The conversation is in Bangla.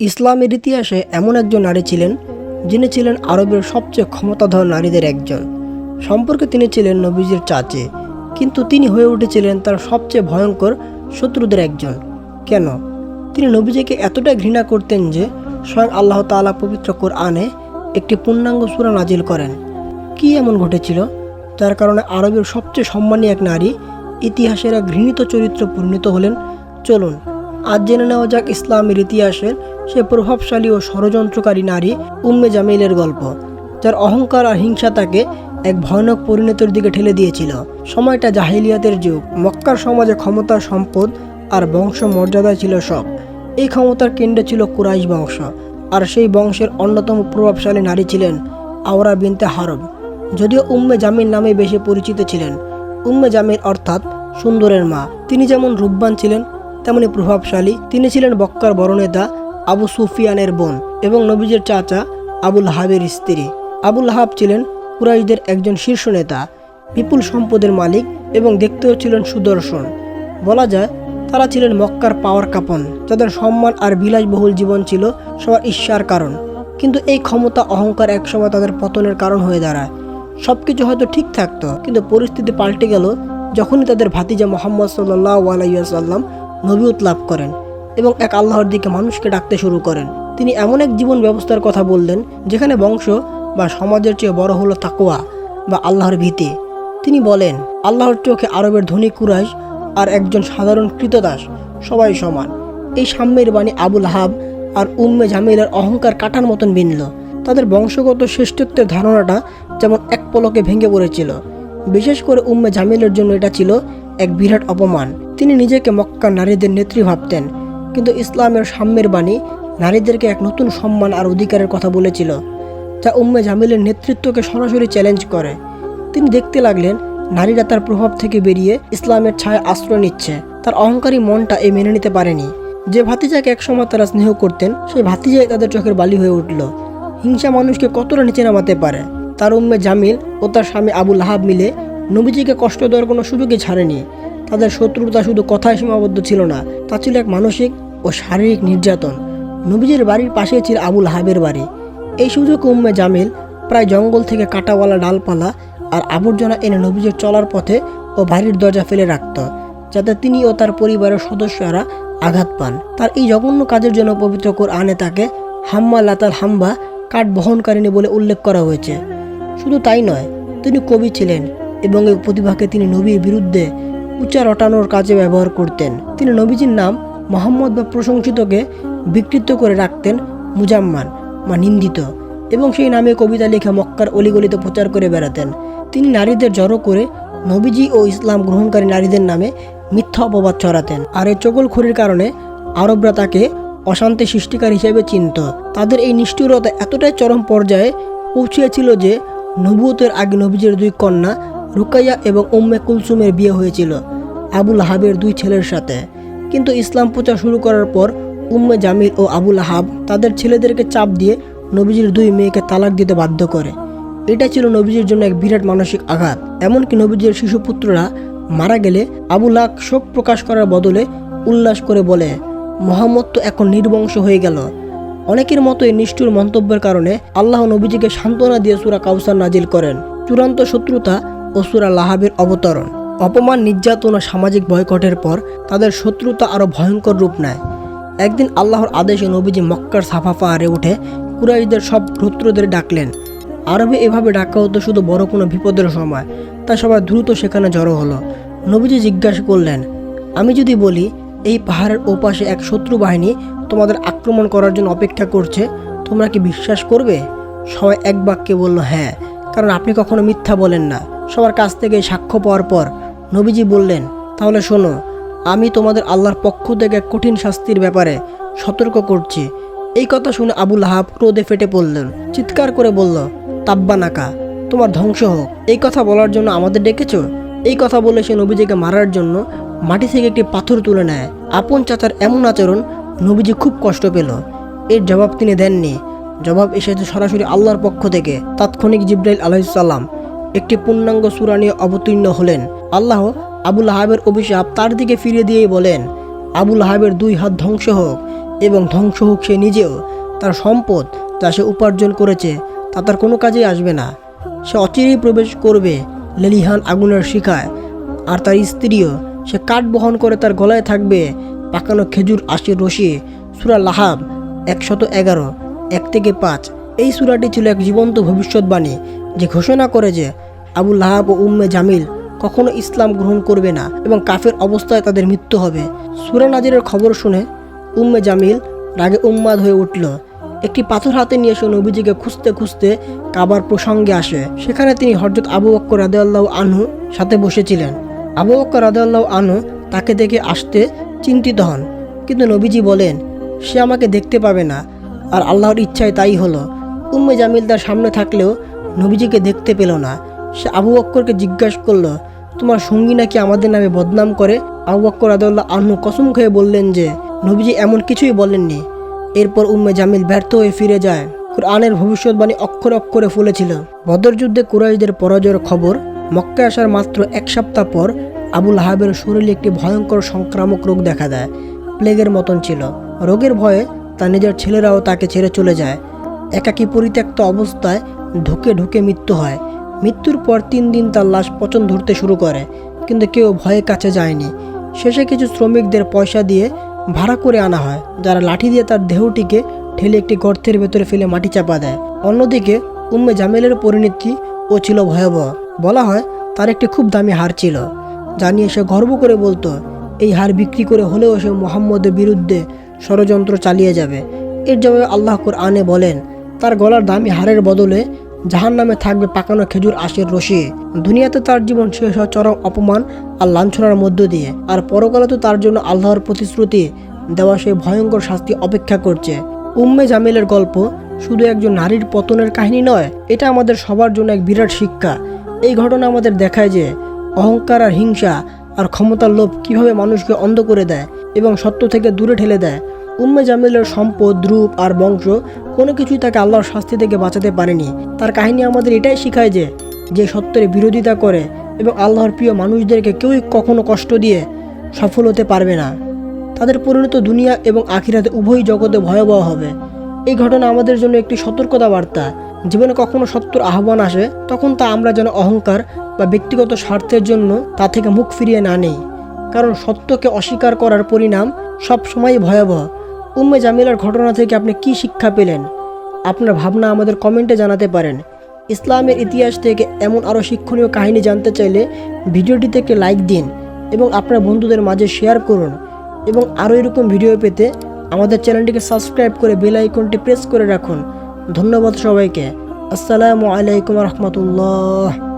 ইসলামের ইতিহাসে এমন একজন নারী ছিলেন, যিনি ছিলেন আরবের সবচেয়ে ক্ষমতাধর নারীদের একজন। সম্পর্কে তিনি ছিলেন নবীজির চাচে, কিন্তু তিনি হয়ে উঠেছিলেন তার সবচেয়ে ভয়ঙ্কর শত্রুদের একজন। কেন? তিনি নবীজিকে এতটাই ঘৃণা করতেন যে স্বয়ং আল্লাহ তাআলা পবিত্র কোরআনে একটি পূর্ণাঙ্গ সূরা নাজিল করেন। কি এমন ঘটেছিল? যার কারণে আরবের সবচেয়ে সম্মানী এক নারী ইতিহাসের এক ঘৃণিত চরিত্র পরিণত হলেন। চলুন আজ জেনে নেওয়া যাক ইসলামের ইতিহাসের সে প্রভাবশালী ও ষড়যন্ত্রকারী নারী উম্মে জামিলের গল্প, যার অহংকার আর হিংসা তাকে এক ভয়ানক পরিণতির দিকে ঠেলে দিয়েছিল। সময়টা জাহিলিয়াতের যুগ। মক্কার সমাজে ক্ষমতা সম্পদ আর বংশ মর্যাদায় ছিল সব। এই ক্ষমতার কেন্দ্রে ছিল কুরাইশ বংশ, আর সেই বংশের অন্যতম প্রভাবশালী নারী ছিলেন আওরা বিনতে হারব। যদিও উম্মে জামিন নামে বেশি পরিচিত ছিলেন। উম্মে জামির অর্থাৎ সুন্দরের মা। তিনি যেমন রূপবান ছিলেন তেমনি প্রভাবশালী। তিনি ছিলেন বক্কার বড় নেতা আবু সুফিয়ানের বোন এবং নবীজের চাচা আবুল হাবের স্ত্রী। আবুল হাব ছিলেন কুরাইশদের একজন শীর্ষ নেতা, বিপুল সম্পদের মালিক এবং দেখতেও ছিলেন সুদর্শন। বলা যায়, তারা ছিলেন মক্কার পাওয়ার কাপন, যাদের সম্মান আর বিলাসবহুল জীবন ছিল সবার ঈর্ষার কারণ। কিন্তু এই ক্ষমতা, অহংকার একসময় তাদের পতনের কারণ হয়ে দাঁড়ায়। সব কিছু হয়তো ঠিক থাকতো, কিন্তু পরিস্থিতি পাল্টে গেল যখনই তাদের ভাতিজা মোহাম্মদ সাল্লাহ আলাইসাল্লাম নবীয়ত লাভ করেন এবং এক আল্লাহর দিকে মানুষকে ডাকতে শুরু করেন। তিনি এমন এক জীবন ব্যবস্থার কথা বললেন, যেখানে বংশ বা সমাজের চেয়ে বড় হলো তাকোয়া বা আল্লাহর ভীতি। তিনি বলেন, আল্লাহর চোখে আরবের ধনী কুরাইশ আর একজন সাধারণ কৃতদাস সবাই সমান। এই সাম্যের বাণী আবুল হাব আর উম্মে জামিলের অহংকার কাটার মতন বিনল তাদের বংশগত শ্রেষ্ঠত্বের ধারণাটা যেমন এক পলকে ভেঙে পড়েছিল, বিশেষ করে উম্মে জামিলের জন্য এটা ছিল এক বিরাট অপমান। তিনি নিজেকে মক্কার নারীদের নেত্রী ভাবতেন, কিন্তু ইসলামের সাম্যের বাণী নারীদেরকে এক নতুন সম্মান আর অধিকারের কথা বলেছিল, যা উম্মে জামিলের নেতৃত্বকে সরাসরি চ্যালেঞ্জ করে। তিনি দেখতে লাগলেন, নারীরা তার প্রভাব থেকে বেরিয়ে ইসলামের ছায় আশ্রয় নিচ্ছে। তার অহংকারী মনটা এ মেনে নিতে পারেনি। যে ভাতিজাকে একসময় তারা স্নেহ করতেন, সেই ভাতিজাই তাদের চোখের বালি হয়ে উঠল। হিংসা মানুষকে কতটা নিচে নামাতে পারে? তার উম্মে জামিল ও তার স্বামী আবুল হাব মিলে নবীজিকে কষ্ট দেওয়ার কোনো সুযোগই ছাড়েনি। তাদের শত্রুতা শুধু কথায় সীমাবদ্ধ ছিল না, তা ছিল এক মানসিক ও শারীরিক নির্যাতন। নবীজির বাড়ির পাশেই ছিল আবুল হাবের বাড়ি। এই সুযোগ উম্মে জামিল প্রায় জঙ্গল থেকে কাটাওয়ালা ডালপালা আর আবর্জনা এনে নবীজির চলার পথে ও বাড়ির দরজা ফেলে রাখত, যাতে তিনি ও তার পরিবারের সদস্যরা আঘাত পান। তার এই জঘন্য কাজের জন্য পবিত্র আনে তাকে হাম্মা লাতাল হাম্বা কাঠ বহনকারিণী বলে উল্লেখ করা হয়েছে। শুধু তাই নয়, তিনি কবি ছিলেন। এবং এই প্রতিভাকে তিনি নবীর বিরুদ্ধে উচ্চা রটানোর কাজে ব্যবহার করতেন। তিনি নবীজির নাম মোহাম্মদ বা প্রশংসিতকে বিকৃত করে রাখতেন মুজাম্মান বা নিন্দিত এবং সেই নামে কবিতা লেখা মক্কার অলিগলিতে প্রচার করে বেড়াতেন। তিনি নারীদের জড়ো করে নবীজি ও ইসলাম গ্রহণকারী নারীদের নামে মিথ্যা অপবাদ ছড়াতেন আর এই চগলখড়ির কারণে আরবরা তাকে অশান্তি সৃষ্টিকার হিসেবে চিনত। তাদের এই নিষ্ঠুরতা এতটাই চরম পর্যায়ে পৌঁছিয়েছিল যে নবুয়তের আগে নবীজের দুই কন্যা রুকাইয়া এবং উম্মে কুলসুমের বিয়ে হয়েছিল, আবুল হাবের দুই ছেলের সাথে। কিন্তু ইসলাম প্রচার শুরু করার পর উম্মে জামিল ও আবুল হাব তাদের ছেলেদেরকে চাপ দিয়ে নবীজির দুই মেয়েকে তালাক দিতে বাধ্য করে। এটা ছিল নবীজির জন্য এক বিরাট মানসিক আঘাত। এমনকি নবীজির শিশুপুত্ররা মারা গেলে আবুল হাক শোক প্রকাশ করার বদলে উল্লাস করে বলে, মোহাম্মদ তো এখন নির্বংশ হয়ে গেল। অনেকের মতো এই নিষ্ঠুর মন্তব্যের কারণে আল্লাহ নবীজিকে সান্ত্বনা দিয়ে সুরা কাউসার নাজিল করেন। চূড়ান্ত শত্রুতা ও সুরা লাহাবের অবতরণ। অপমান, নির্যাতন ও সামাজিক বয়কটের পর তাদের শত্রুতা আরও ভয়ঙ্কর রূপ নেয়। একদিন আল্লাহর আদেশে নবীজি মক্কার সাফা পাহাড়ে উঠে কুরাইশদের সব শত্রুদের ডাকলেন। আরবে এভাবে ডাকা হতো শুধু বড় কোনো বিপদের সময়, তাই সবাই দ্রুত সেখানে জড়ো হলো। নবীজি জিজ্ঞাসা করলেন, আমি যদি বলি, এই পাহাড়ের ওপাশে এক শত্রু বাহিনী তোমাদের আক্রমণ করার জন্য অপেক্ষা করছে, তোমরা কি বিশ্বাস করবে? সবাই এক বাক্যে বলল হ্যাঁ কারণ আপনি কখনো মিথ্যা বলেন না। সবার কাছ থেকে সাক্ষ্য পাওয়ার পর নবীজি বললেন, তাহলে শোনো, আমি তোমাদের আল্লাহর পক্ষ থেকে কঠিন শাস্তির ব্যাপারে সতর্ক করছি। এই কথা শুনে আবুল হাব ক্রোধে ফেটে পড়লেন। চিৎকার করে বলল তাব্বা নাকা তোমার ধ্বংস হোক। এই কথা বলার জন্য আমাদের ডেকেছ? এই কথা বলে সে নবীজিকে মারার জন্য মাটি থেকে একটি পাথর তুলে নেয়। আপন চাচার এমন আচরণ নবীজি খুব কষ্ট পেল। এর জবাব তিনি দেননি। জবাব এসেছে সরাসরি আল্লাহর পক্ষ থেকে, তাৎক্ষণিক জিব্রাইল আলাইসাল্লাম একটি পূর্ণাঙ্গ সূরা নিয়ে অবতীর্ণ হলেন। আল্লাহ আবুল হাবের অভিশাপ তার দিকে ফিরিয়ে দিয়েই বলেন, আবুল হাবের দুই হাত ধ্বংস হোক এবং ধ্বংস হোক সে নিজেও। তার সম্পদ যা সে উপার্জন করেছে, তা তার কোনো কাজেই আসবে না। সে অচিরেই প্রবেশ করবে লেলিহান আগুনের শিখায়। আর তার স্ত্রীও সে কাঠ বহন করে তার গলায় থাকবে পাকানো খেজুর আশির রশি। সুরা লাহাব একশত এগারো, এক থেকে পাঁচ। এই সুরাটি ছিল এক জীবন্ত ভবিষ্যৎবাণী যে ঘোষণা করে যে আবু লাহাব ও উম্মে জামিল কখনো ইসলাম গ্রহণ করবে না এবং কাফের অবস্থায় তাদের মৃত্যু হবে। সুরা নাজিরের খবর শুনে উম্মে জামিল রাগে উম্মাদ হয়ে উঠল। একটি পাথর হাতে নিয়ে এসে নবীজিকে খুঁজতে খুঁজতে কাবার প্রসঙ্গে আসে। সেখানে তিনি হজরত আবু বক্কর রাদেআল্লাহ আনহু সাথে বসেছিলেন। আবু বক্কর রাদেআল্লাহ আনহু তাকে দেখে আসতে চিন্তিত হন। কিন্তু নবীজি বলেন, সে আমাকে দেখতে পাবে না। আর আল্লাহর ইচ্ছায় তাই হলো। উম্মে জামিল তার সামনে থাকলেও নবীজিকে দেখতে পেল না। সে আবু অক্করকে জিজ্ঞাসা করল, তোমার সঙ্গী নাকি আমাদের নামে বদনাম করে? আবু অক্কর রাদেআল্লাহ আনহু কসম খেয়ে বললেন যে, নবীজি এমন কিছুই বলেননি। এরপর উম্মে জামিল ব্যর্থ হয়ে ফিরে যায়। কোরআনের ভবিষ্যৎবাণী অক্ষরে অক্ষরে ফুলেছিল। বদর যুদ্ধে কুরাইশদের পরাজয়ের খবর। মক্কা আসার মাত্র এক সপ্তাহ পর আবুল হাবের শরীরে একটি ভয়ঙ্কর সংক্রামক রোগ দেখা দেয়। প্লেগের মতন ছিল। রোগের ভয়ে তার নিজের ছেলেরাও তাকে ছেড়ে চলে যায়। একাকী পরিত্যক্ত অবস্থায় ঢুকে ঢুকে মৃত্যু হয়। মৃত্যুর পর তিন দিন তার লাশ পচন ধরতে শুরু করে, কিন্তু কেউ ভয়ে কাছে যায়নি। শেষে কিছু শ্রমিকদের পয়সা দিয়ে ভাড়া করে আনা হয়, যারা লাঠি দিয়ে তার দেহটিকে ঠেলে একটি গর্তের ভেতরে ফেলে মাটি চাপা দেয়। অন্যদিকে, উম্মে জামেলের পরিণতি ও ছিল ভয়াবহ। বলা হয়, তার একটি খুব দামি হার ছিল। যা নিয়ে সে গর্ব করে বলতো, এই হার বিক্রি করে হলেও সে মোহাম্মদের বিরুদ্ধে ষড়যন্ত্র চালিয়ে যাবে। এর জবাবে আল্লাহ আনে বলেন, তার গলার দামি হারের বদলে জাহান নামে থাকবে পাকানো খেজুর, আশের রশি। দুনিয়াতে তার জীবন শেষ হয় চরম অপমান আর লাঞ্ছনার মধ্য দিয়ে। আর পরকালে তো তার জন্য আল্লাহর প্রতিশ্রুতি দেওয়া সেই ভয়ঙ্কর শাস্তি অপেক্ষা করছে। উম্মে জামিলের গল্প শুধু একজন নারীর পতনের কাহিনী নয়, এটা আমাদের সবার জন্য এক বিরাট শিক্ষা। এই ঘটনা আমাদের দেখায় যে অহংকার আর হিংসা আর ক্ষমতার লোভ কীভাবে মানুষকে অন্ধ করে দেয় এবং সত্য থেকে দূরে ঠেলে দেয় উম্মে জামিলের সম্পদ, রূপ আর বংশ কোনো কিছুই তাকে আল্লাহর শাস্তি থেকে বাঁচাতে পারেনি। তার কাহিনী আমাদের এটাই শেখায় যে যে সত্যের বিরোধিতা করে এবং আল্লাহর প্রিয় মানুষদেরকে কেউই কখনো কষ্ট দিয়ে সফল হতে পারবে না। তাদের পরিণত দুনিয়া এবং আখিরাতে উভয় জগতে ভয়াবহ হবে। এই ঘটনা আমাদের জন্য একটি সতর্কতা বার্তা। জীবনে কখনো সত্যর আহ্বান আসে, তখন তা আমরা যেন অহংকার বা ব্যক্তিগত স্বার্থের জন্য তা থেকে মুখ ফিরিয়ে না নেই। কারণ সত্যকে অস্বীকার করার পরিণাম সবসময় ভয়াবহ। উম্মে জামিলার ঘটনা থেকে আপনি কি শিক্ষা পেলেন? আপনার ভাবনা আমাদের কমেন্টে জানাতে পারেন। ইসলামের ইতিহাস থেকে এমন আরও শিক্ষণীয় কাহিনী জানতে চাইলে ভিডিওটিতে একটি লাইক দিন এবং আপনার বন্ধুদের মাঝে শেয়ার করুন এবং আরও এরকম ভিডিও পেতে আমাদের চ্যানেলটিকে সাবস্ক্রাইব করে বেল আইকনটি প্রেস করে রাখুন। ধন্যবাদ সবাইকে। আসসালামু আলাইকুম রহমতুল্লাহ।